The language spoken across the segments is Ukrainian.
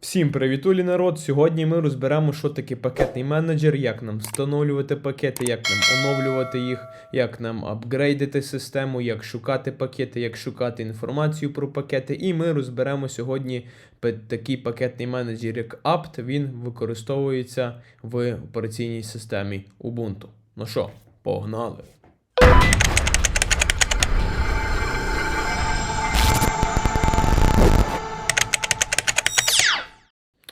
Всім привітулі, народ! Сьогодні ми розберемо, що таке пакетний менеджер, як нам встановлювати пакети, як нам оновлювати їх, як нам апгрейдити систему, як шукати пакети, як шукати інформацію про пакети. І ми розберемо сьогодні такий пакетний менеджер, як apt. Він використовується в операційній системі Ubuntu. Ну що, погнали!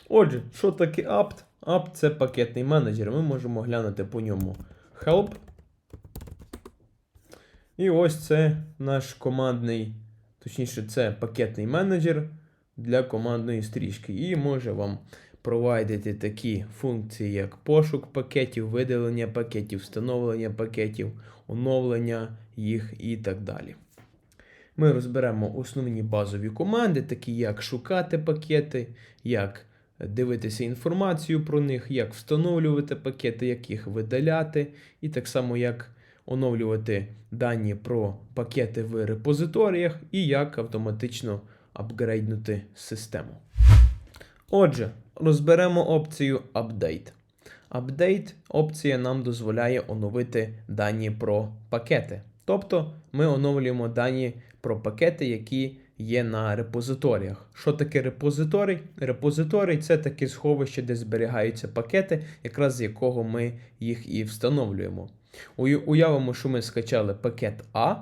Отже, що таке apt? apt це пакетний менеджер. Ми можемо глянути по ньому help. І ось це наш командний, точніше, це пакетний менеджер для командної стрічки. І може вам провайдити такі функції, як пошук пакетів, видалення пакетів, встановлення пакетів, оновлення їх і так далі. Ми розберемо основні базові команди, такі як шукати пакети, як дивитися інформацію про них, як встановлювати пакети, як їх видаляти, і так само як оновлювати дані про пакети в репозиторіях і як автоматично апгрейднути систему. Отже, розберемо опцію Update. Update опція нам дозволяє оновити дані про пакети. Тобто ми оновлюємо дані про пакети, які є на репозиторіях. Що таке репозиторій? Репозиторій це таке сховище, де зберігаються пакети, якраз з якого ми їх і встановлюємо. Уявимо, що ми скачали пакет А,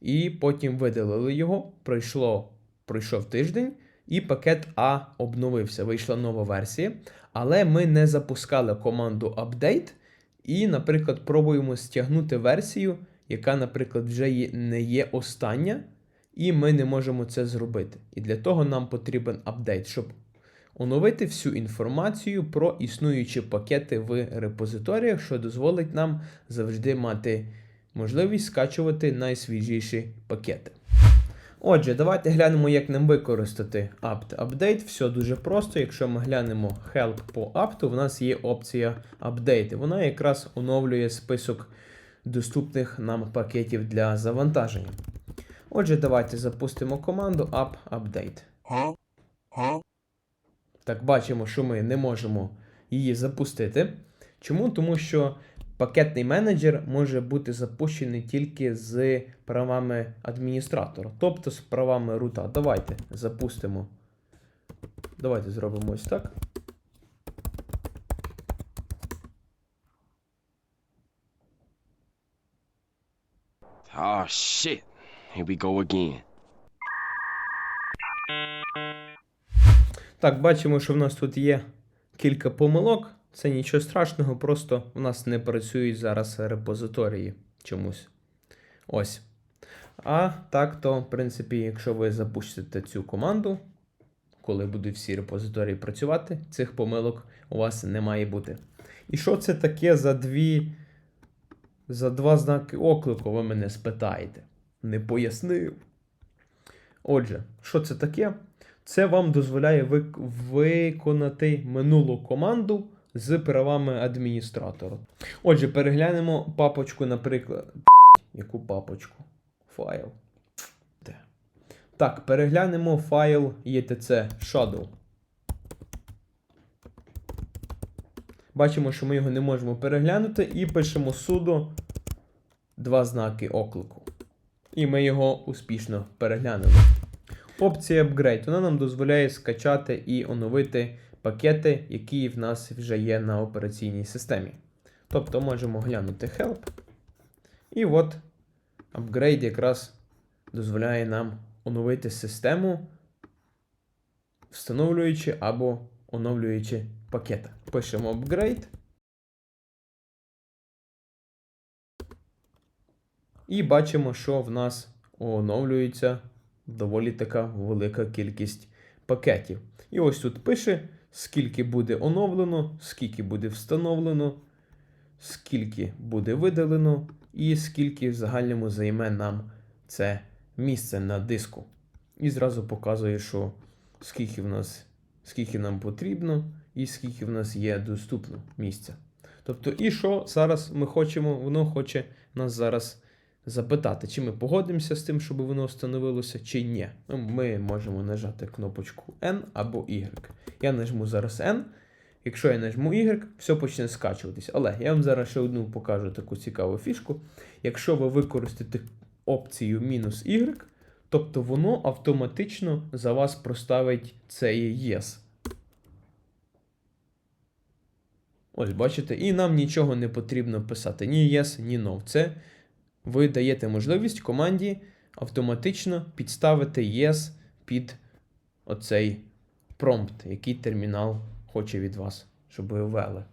і потім видалили його. Пройшло, пройшов тиждень, і пакет А обновився. Вийшла нова версія. Але ми не запускали команду update і, наприклад, пробуємо стягнути версію, яка, наприклад, вже не є остання, і ми не можемо це зробити. І для того нам потрібен апдейт, щоб оновити всю інформацію про існуючі пакети в репозиторіях, що дозволить нам завжди мати можливість скачувати найсвіжіші пакети. Отже, давайте глянемо, як нам використати apt update. Все дуже просто. Якщо ми глянемо help по apt, в нас є опція update. Вона якраз оновлює список доступних нам пакетів для завантаження. Отже, давайте запустимо команду app update. Так, бачимо, що ми не можемо її запустити. Чому? Тому що пакетний менеджер може бути запущений тільки з правами адміністратора, тобто з правами рута. Давайте запустимо. Давайте зробимо ось так. Oh shit. Here we go again. Так, бачимо, що в нас тут є кілька помилок. Це нічого страшного, просто в нас не працюють зараз репозиторії чомусь. Ось. А так то, в принципі, якщо ви запустите цю команду, коли будуть всі репозиторії працювати, цих помилок у вас не має бути. І що це таке за дві. За два знаки оклику, ви мене спитаєте? Не пояснив. Отже, що це таке? Це вам дозволяє вик- виконати минулу команду з правами адміністратора. Отже, переглянемо папочку, наприклад. Яку папочку? Файл. Так, переглянемо файл ETC Shadow. Бачимо, що ми його не можемо переглянути, і пишемо sudo два знаки оклику. І ми його успішно переглянули. Опція Upgrade вона нам дозволяє скачати і оновити пакети, які в нас вже є на операційній системі. Тобто можемо глянути Help. І от Upgrade якраз дозволяє нам оновити систему, встановлюючи або оновлюючи пакети. Пишемо Upgrade. І бачимо, що в нас оновлюється доволі така велика кількість пакетів. І ось тут пише, скільки буде оновлено, скільки буде встановлено, скільки буде видалено, і скільки в загальному займе нам це місце на диску. І зразу показує, що скільки в нас, скільки нам потрібно, і скільки в нас є доступно місця. Тобто, і що зараз ми хочемо, воно хоче нас зараз запитати, чи ми погодимося з тим, щоб воно встановилося, чи ні. Ну, Ми можемо нажати кнопочку N або Y. Я нажму зараз N. Якщо я нажму Y, все почне скачуватись. Але я вам зараз ще одну покажу таку цікаву фішку. Якщо ви використаєте опцію мінус Y, тобто воно автоматично за вас проставить цей Yes. Ось, бачите, і нам нічого не потрібно писати ні yes, ні no. Це ви даєте можливість команді автоматично підставити yes під оцей промпт, який термінал хоче від вас, щоб ви ввели.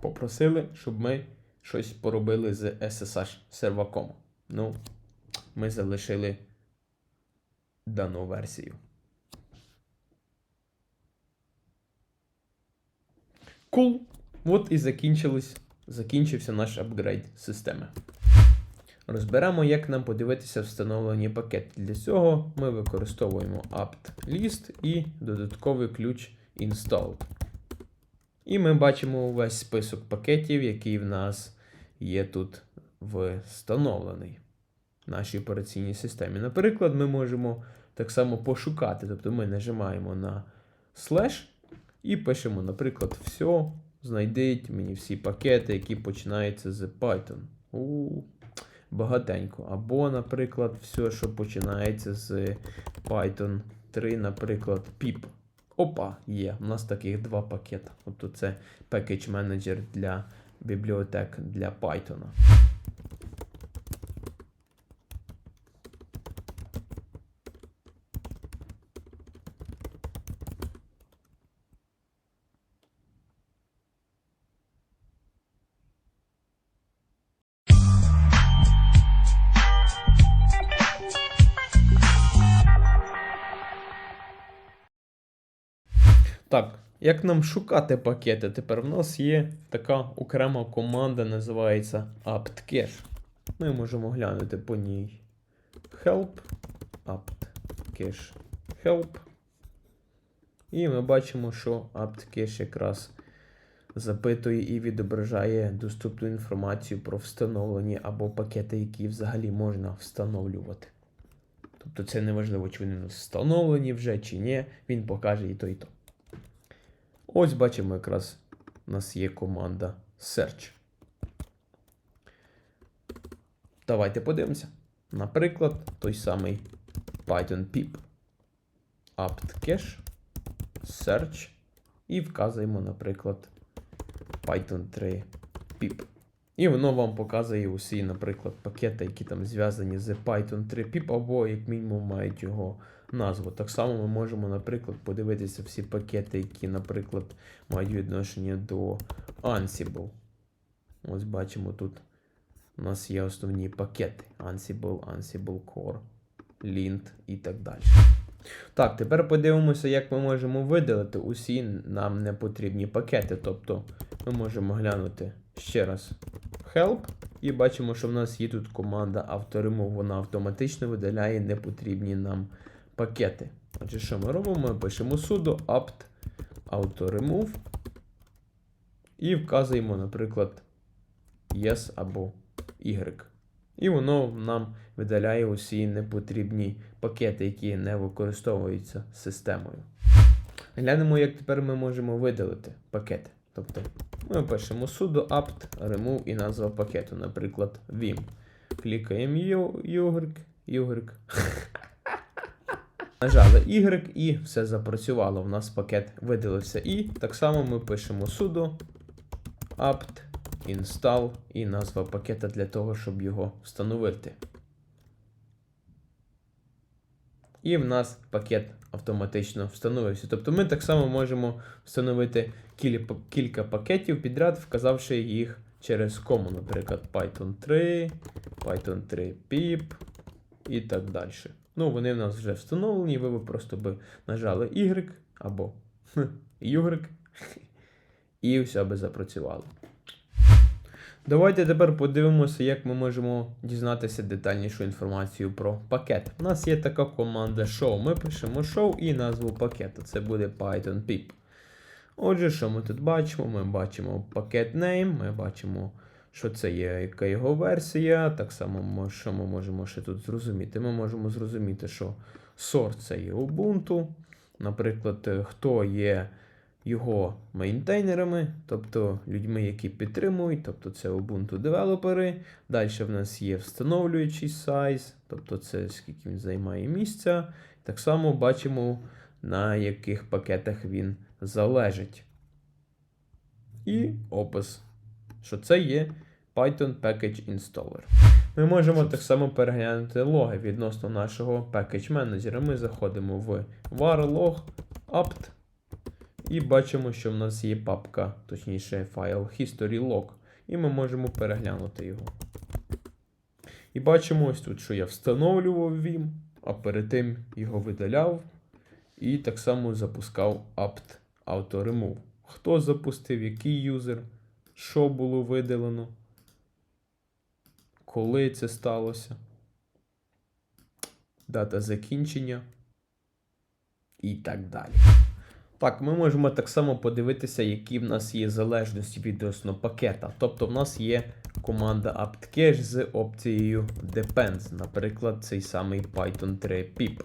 Попросили, щоб ми щось поробили з SSH серваком. Ну, ми залишили дану версію. Кул. От і закінчились, закінчився наш апгрейд системи. Розберемо, як нам подивитися встановлені пакети. Для цього ми використовуємо apt-list і додатковий ключ installed. І ми бачимо увесь список пакетів, який в нас є тут встановлений в нашій операційній системі. Наприклад, ми можемо так само пошукати. Тобто ми нажимаємо на слеш і пишемо, наприклад, все, знайдіть мені всі пакети, які починаються з Python. У, багатенько. Або, наприклад, все, що починається з Python 3, наприклад, pip. Опа, є. У нас таких два пакети. Тобто це Package Manager для бібліотек для Python. Так, як нам шукати пакети? Тепер в нас є така окрема команда, називається apt-cache. Ми можемо глянути по ній help, apt-cache help. І ми бачимо, що apt-cache якраз запитує і відображає доступну інформацію про встановлені або пакети, які взагалі можна встановлювати. Тобто це не важливо, чи вони встановлені вже, чи ні, він покаже і то, і то. Ось бачимо, якраз у нас є команда Search. Давайте подивимося. Наприклад, той самий Python pip apt-cache, search і вказуємо, наприклад, Python 3 pip. І воно вам показує усі, наприклад, пакети, які там зв'язані з Python 3 pip, або, як мінімум, мають його назву. Так само ми можемо, наприклад, подивитися всі пакети, які, наприклад, мають відношення до Ansible. Ось бачимо тут у нас є основні пакети: Ansible, Ansible Core, Lint і так далі. Так, тепер подивимося, як ми можемо видалити усі нам непотрібні пакети. Тобто ми можемо глянути ще раз Help, і бачимо, що в нас є тут команда авторемов. Вона автоматично видаляє непотрібні нам пакети. Отже, що ми робимо? Ми пишемо sudo apt autoremove і вказуємо, наприклад, yes або y. І воно нам видаляє усі непотрібні пакети, які не використовуються системою. Глянемо, як тепер ми можемо видалити пакети. Тобто ми пишемо sudo apt remove і назва пакету, наприклад, vim. Клікаємо Y. Нажали Y і все запрацювало. У нас пакет видалився. І так само ми пишемо sudo apt install і назва пакета для того, щоб його встановити. І в нас пакет автоматично встановився. Тобто ми так само можемо встановити кілька, пакетів підряд, вказавши їх через кому, наприклад, Python 3, Python 3 pip і так далі. Ну, вони в нас вже встановлені, ви просто би нажали Y або Y, і все би запрацювало. Давайте тепер подивимося, як ми можемо дізнатися детальнішу інформацію про пакет. У нас є така команда show. Ми пишемо show і назву пакету. Це буде Python pip. Отже, що ми тут бачимо? Ми бачимо пакет name, ми бачимо, що це є, яка його версія. Так само, що ми можемо ще тут зрозуміти? Ми можемо зрозуміти, що source це є Ubuntu. Наприклад, е, хто є його мейнтейнерами, тобто людьми, які підтримують, тобто це Ubuntu девелопери. Далі в нас є встановлюючий сайз, тобто це скільки він займає місця. Так само бачимо, на яких пакетах він залежить. І опис, що це є Python Package Installer. Ми можемо так само переглянути логи відносно нашого package менеджера. Ми заходимо в var log apt і бачимо, що в нас є папка, точніше файл history log. І ми можемо переглянути його. І бачимо ось тут, що я встановлював Vim, а перед тим його видаляв. І так само запускав apt auto remove. Хто запустив, який юзер, що було видалено, коли це сталося, дата закінчення і так далі. Так, ми можемо так само подивитися, які в нас є залежності відносно пакета. Тобто в нас є команда apt-cache з опцією depends, наприклад, цей самий Python 3 pip.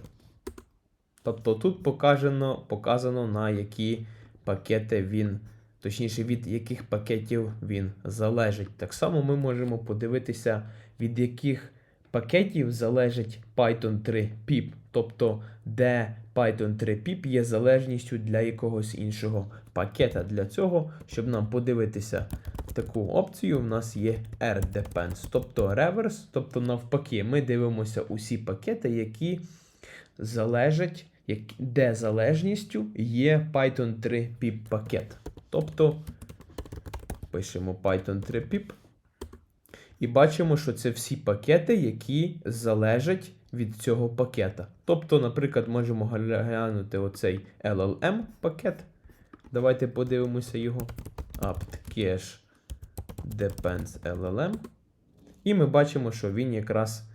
Тобто тут показано, показано на які пакети він, точніше, від яких пакетів він залежить. Так само ми можемо подивитися, від яких пакетів залежить Python 3 pip, тобто де Python 3 pip є залежністю для якогось іншого пакета. Для цього, щоб нам подивитися таку опцію, в нас є rdepends, тобто реверс, тобто навпаки, ми дивимося усі пакети, які залежать, де залежністю є Python 3 pip пакет. Тобто пишемо Python 3 pip. І бачимо, що це всі пакети, які залежать від цього пакета. Тобто, наприклад, можемо глянути оцей LLM пакет. Давайте подивимося його. apt-cache depends LLM. І ми бачимо, що він якраз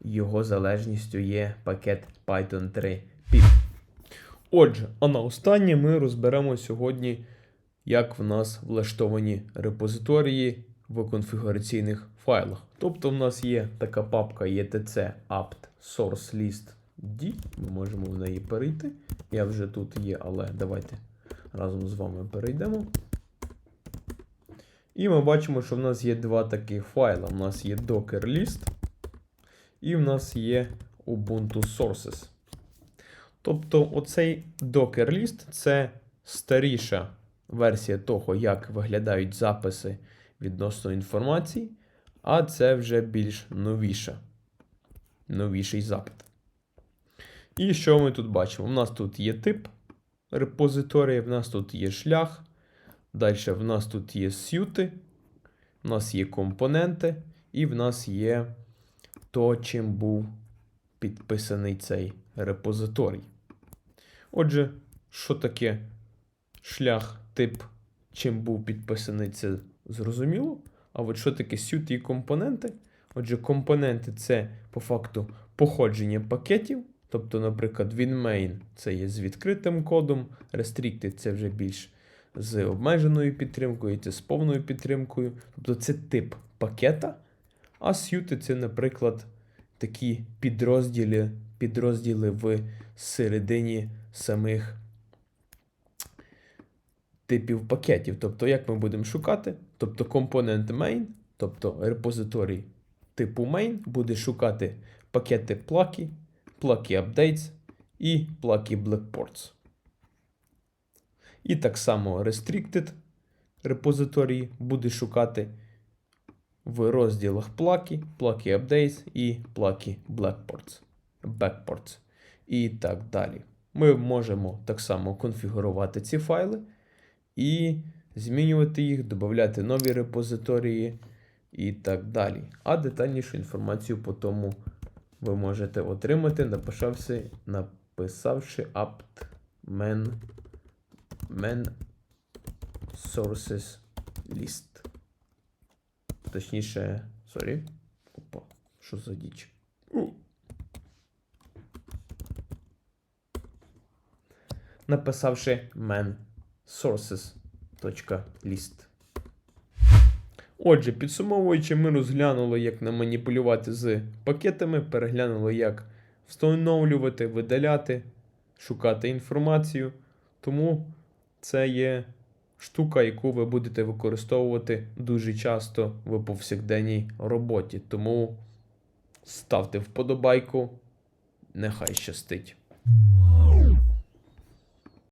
його залежністю є пакет Python 3 pip. Отже, а на останнє ми розберемо сьогодні, як в нас влаштовані репозиторії в конфігураційних файлах. Тобто, в нас є така папка etc apt source list d. Ми можемо в неї перейти. Я вже тут є, але давайте разом з вами перейдемо. І ми бачимо, що в нас є два таких файла. У нас є docker list і в нас є Ubuntu Sources. Тобто, оцей list це старіша версія того, як виглядають записи відносно інформації, а це вже більш новіша, новіший запит. І що ми тут бачимо? У нас тут є тип репозиторії, в нас тут є шлях. Далі в нас тут є сюти, в нас є компоненти, і в нас є то, чим був підписаний цей репозиторій. Отже, що таке шлях, тип, чим був підписаний, це зрозуміло. А от що таке suit і компоненти? Отже, компоненти це по факту походження пакетів. Тобто, наприклад, WinMain це є з відкритим кодом, Restricted це вже більш з обмеженою підтримкою, це з повною підтримкою. Тобто це тип пакета. А suite це, наприклад, такі підрозділи, підрозділи в середині самих типів пакетів. Тобто, як ми будемо шукати? Тобто компонент main, тобто репозиторій типу main, буде шукати пакети Plucky, Plucky Updates і Plucky Blackports. І так само Restricted репозиторій буде шукати в розділах Plucky, Plucky Updates і Plucky Blackports, Backports і так далі. Ми можемо так само конфігурувати ці файли і змінювати їх, додати нові репозиторії і так далі. А детальнішу інформацію по тому ви можете отримати, написавши, написавши apt man, man sources list. точніше, сорі. Опа, що за діч? Написавши man sources.list. Отже, підсумовуючи, ми розглянули, як нам маніпулювати з пакетами, переглянули, як встановлювати, видаляти, шукати інформацію. Тому це є штука, яку ви будете використовувати дуже часто в повсякденній роботі. Тому ставте вподобайку, нехай щастить.